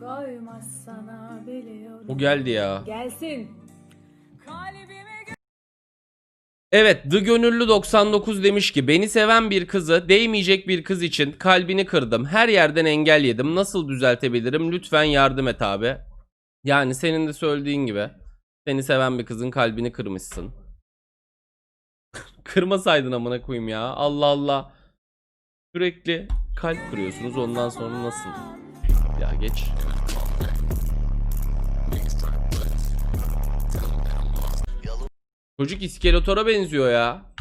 koymaz sana biliyorum. Bu geldi ya. Gelsin. Evet The Gönüllü 99 demiş ki beni seven bir kızı değmeyecek bir kız için kalbini kırdım. Her yerden engel yedim. Nasıl düzeltebilirim? Lütfen yardım et abi. Yani senin de söylediğin gibi seni seven bir kızın kalbini kırmışsın. Kırmasaydın amına koyayım ya. Allah Allah. Sürekli kalp kırıyorsunuz ondan sonra nasıl? Ya geç. Çocuk iskeletora benziyor ya.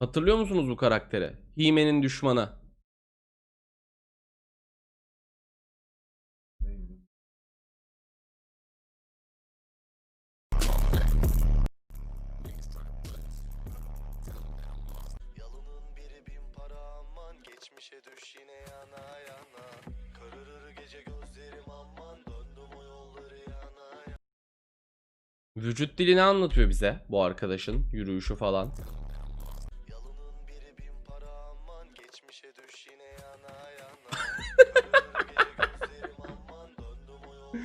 Hatırlıyor musunuz bu karakteri? He-Man'in düşmanı. Düş yine yana yana. Kararır gece gözlerim aman Döndüm o yolları yana yana. Vücut dilini anlatıyor bize bu arkadaşın yürüyüşü falan. Yalının biri bin para aman Geçmişe düş yine yana yana. Kararır gece gözlerim aman Döndüm o yolları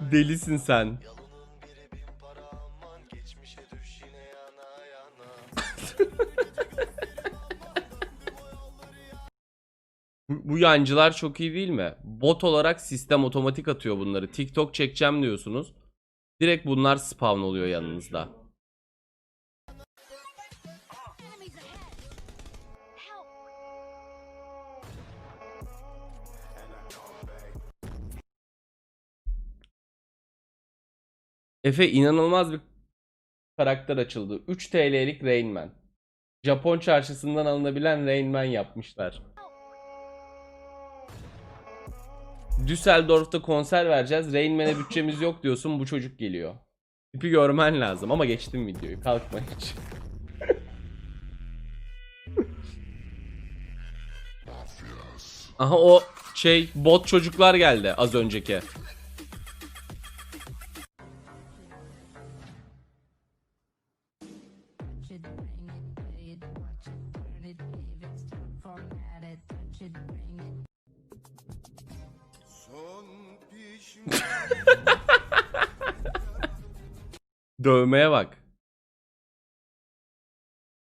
yana Delisin sen. Yalının biri bin para aman Geçmişe düş yine yana yana Bu, yancılar çok iyi değil mi? Bot olarak sistem otomatik atıyor bunları. TikTok çekeceğim diyorsunuz. Direkt bunlar spawn oluyor yanınızda. Efe inanılmaz bir karakter açıldı. 3 TL'lik Rain Man. Japon çarşısından alınabilen Rain Man yapmışlar. Düsseldorf'ta konser vereceğiz. Rain Man'e bütçemiz yok diyorsun. Bu çocuk geliyor. Tipi görmen lazım ama geçtim videoyu. Kalkma hiç. Aha o şey bot çocuklar geldi az önceki. Dövmeye bak.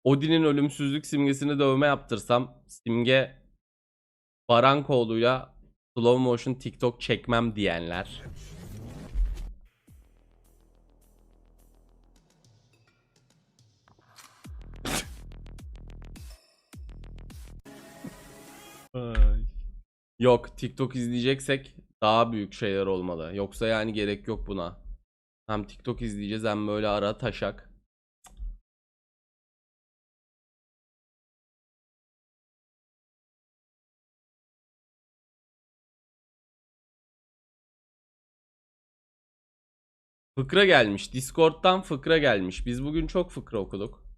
Odin'in ölümsüzlük simgesini dövme yaptırsam simge Barankoğlu'yla slow motion TikTok çekmem diyenler. Yok TikTok izleyeceksek daha büyük şeyler olmalı. Yoksa yani gerek yok buna. Hem TikTok izleyeceğiz hem böyle ara taşak. Fıkra gelmiş. Discord'dan fıkra gelmiş. Biz bugün çok fıkra okuduk.